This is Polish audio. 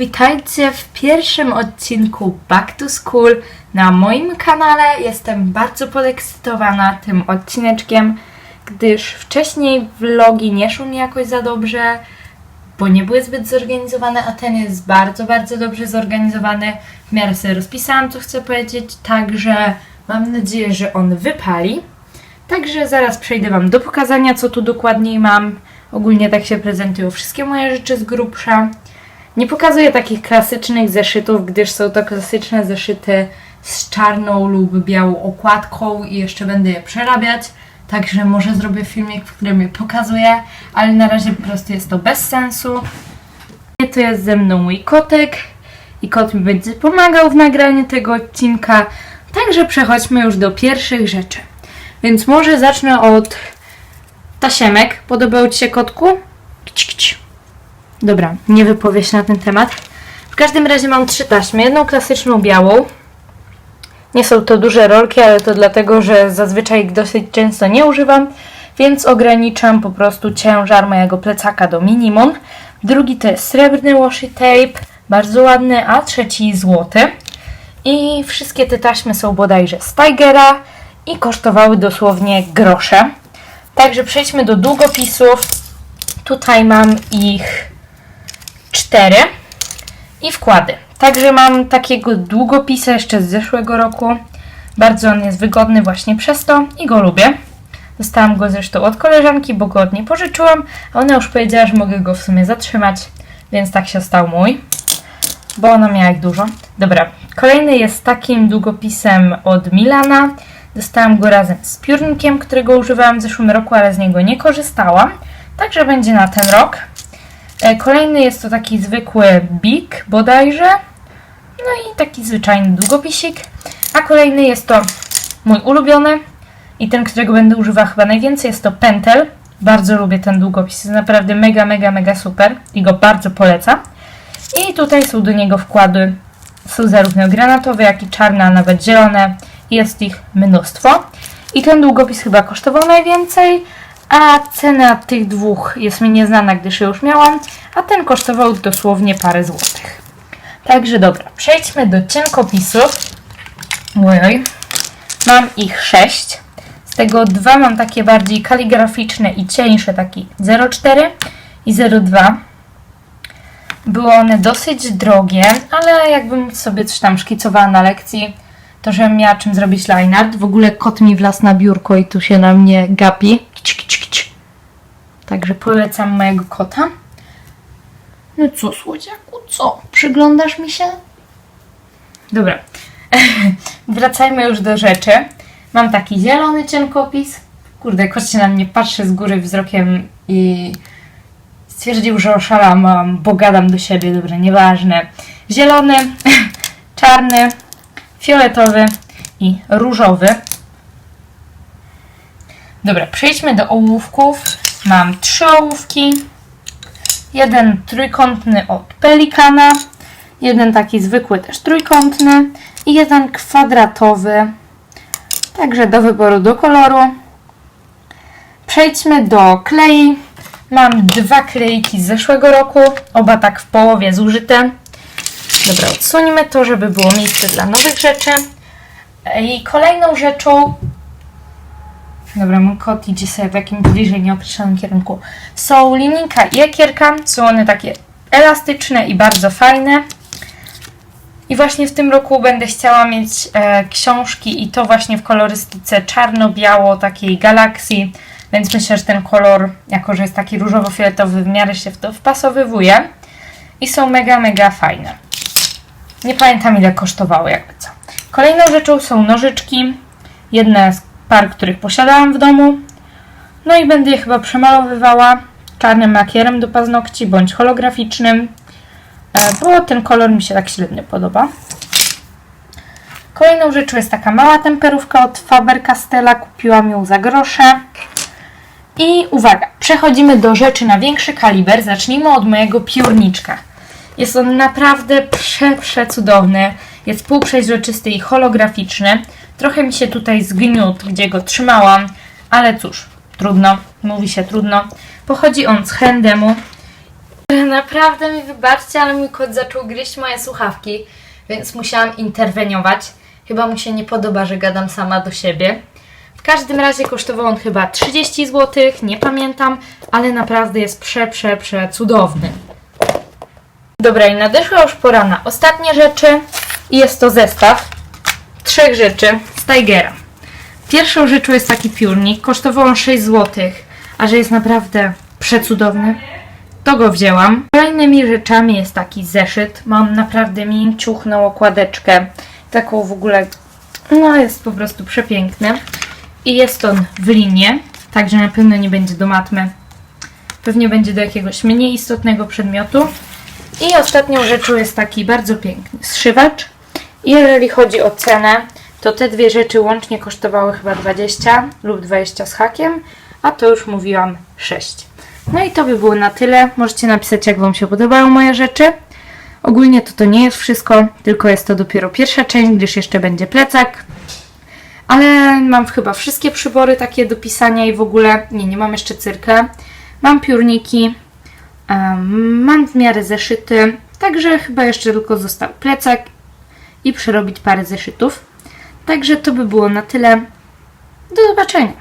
Witajcie w pierwszym odcinku Back to School na moim kanale. Jestem bardzo podekscytowana tym odcineczkiem, gdyż wcześniej vlogi nie szły mi jakoś za dobrze, bo nie były zbyt zorganizowane, a ten jest bardzo, bardzo dobrze zorganizowany. W miarę sobie rozpisałam, co chcę powiedzieć, także mam nadzieję, że on wypali. Także zaraz przejdę Wam do pokazania, co tu dokładniej mam. Ogólnie tak się prezentują wszystkie moje rzeczy z grubsza. Nie pokazuję takich klasycznych zeszytów, gdyż są to klasyczne zeszyty z czarną lub białą okładką i jeszcze będę je przerabiać. Także może zrobię filmik, w którym je pokazuję, ale na razie po prostu jest to bez sensu. Tu jest ze mną mój kotek i kot mi będzie pomagał w nagraniu tego odcinka. Także przechodźmy już do pierwszych rzeczy. Więc może zacznę od tasiemek. Podobał Ci się kotku? Kici. Dobra, nie wypowiem się na ten temat. W każdym razie mam trzy taśmy. Jedną klasyczną białą. Nie są to duże rolki, ale to dlatego, że zazwyczaj ich dosyć często nie używam, więc ograniczam po prostu ciężar mojego plecaka do minimum. Drugi to jest srebrny washi tape, bardzo ładny, a trzeci złoty. I wszystkie te taśmy są bodajże z Tigera i kosztowały dosłownie grosze. Także przejdźmy do długopisów. Tutaj mam ich cztery i wkłady. Także mam takiego długopisa jeszcze z zeszłego roku. Bardzo on jest wygodny właśnie przez to i go lubię. Dostałam go zresztą od koleżanki, bo go od niej pożyczyłam, a ona już powiedziała, że mogę go w sumie zatrzymać, więc tak się stał mój, bo ona miała ich dużo. Dobra, kolejny jest takim długopisem od Milana. Dostałam go razem z piórnikiem, którego używałam w zeszłym roku, ale z niego nie korzystałam. Także będzie na ten rok. E, Kolejny jest to taki zwykły Big bodajże. No i taki zwyczajny długopisik. A kolejny jest to mój ulubiony i ten, którego będę używała chyba najwięcej, jest to Pentel. Bardzo lubię ten długopis, jest naprawdę mega, mega, mega super i go bardzo polecam. I tutaj są do niego wkłady, są zarówno granatowe, jak i czarne, a nawet zielone. Jest ich mnóstwo. I ten długopis chyba kosztował najwięcej, a cena tych dwóch jest mi nieznana, gdyż je już miałam, a ten kosztował dosłownie parę złotych. Także dobra, przejdźmy do cienkopisów. Ojoj. Mam ich sześć. Z tego dwa mam takie bardziej kaligraficzne i cieńsze, taki 0,4 i 0,2. Były one dosyć drogie, ale jakbym sobie coś tam szkicowała na lekcji, to żebym miała czym zrobić line art. W ogóle kot mi wlazł na biurko i tu się na mnie gapi. Także polecam mojego kota. No co, słodziaku, co? Przyglądasz mi się? Dobra. Wracajmy już do rzeczy. Mam taki zielony cienkopis. Kurde, kot się na mnie patrzy z góry wzrokiem i stwierdził, że oszalałam, bo gadam do siebie. Dobra, nieważne. Zielony, czarny, fioletowy i różowy. Dobra, przejdźmy do ołówków. Mam trzy ołówki. Jeden trójkątny od Pelikana, jeden taki zwykły też trójkątny i jeden kwadratowy, także do wyboru do koloru. Przejdźmy do klei. Mam dwa klejki z zeszłego roku, oba tak w połowie zużyte. Dobra, odsuńmy to, żeby było miejsce dla nowych rzeczy. I kolejną rzeczą Dobra, mój kot idzie sobie w jakimś bliżej nieokreślonym kierunku. Są linijka i ekierka. Są one takie elastyczne i bardzo fajne. I właśnie w tym roku będę chciała mieć e, książki i to właśnie w kolorystyce czarno-biało, takiej galaksji. Więc myślę, że ten kolor, jako że jest taki różowo-fioletowy, w miarę się w to wpasowywuje. I są mega, mega fajne. Nie pamiętam ile kosztowały, jakby co. Kolejną rzeczą są nożyczki. Jedna z par, których posiadałam w domu. No i będę je chyba przemalowywała czarnym lakierem do paznokci bądź holograficznym, e, bo ten kolor mi się tak średnio podoba. Kolejną rzeczą jest taka mała temperówka od Faber-Castella. Kupiłam ją za grosze. I uwaga, przechodzimy do rzeczy na większy kaliber. Zacznijmy od mojego piórniczka. Jest on naprawdę prze, przecudowny. Jest półprzeźroczysty i holograficzny. Trochę mi się tutaj zgniótł, gdzie go trzymałam, ale cóż, trudno, mówi się trudno. Pochodzi on z Handemu Naprawdę mi wybaczcie, ale mój kot zaczął gryźć moje słuchawki, więc musiałam interweniować. Chyba mu się nie podoba, że gadam sama do siebie. W każdym razie kosztował on chyba 30 zł, nie pamiętam, ale naprawdę jest prze, prze, prze cudowny. Dobra, i nadeszła już pora na ostatnie rzeczy jest to zestaw trzech rzeczy Tigera. Pierwszą rzeczą jest taki piórnik, kosztował on 6 zł, a że jest naprawdę przecudowny, to go wzięłam. Kolejnymi rzeczami jest taki zeszyt. Mam naprawdę mięciuchną okładeczkę. Taką w ogóle, no jest po prostu przepiękny. I jest on w linie, także na pewno nie będzie do matmy. Pewnie będzie do jakiegoś mniej istotnego przedmiotu. I ostatnią rzeczą jest taki bardzo piękny zszywacz. Jeżeli chodzi o cenę, to te dwie rzeczy łącznie kosztowały chyba 20 lub 20 z hakiem, a to już mówiłam 6. No i to by było na tyle. Możecie napisać, jak Wam się podobają moje rzeczy. Ogólnie to to nie jest wszystko, tylko jest to dopiero pierwsza część, gdyż jeszcze będzie plecak. Ale mam chyba wszystkie przybory takie do pisania i w ogóle, nie, nie mam jeszcze cyrkę. Mam piórniki, mam w miarę zeszyty, także chyba jeszcze tylko został plecak i przerobić parę zeszytów. Także to by było na tyle. Do zobaczenia.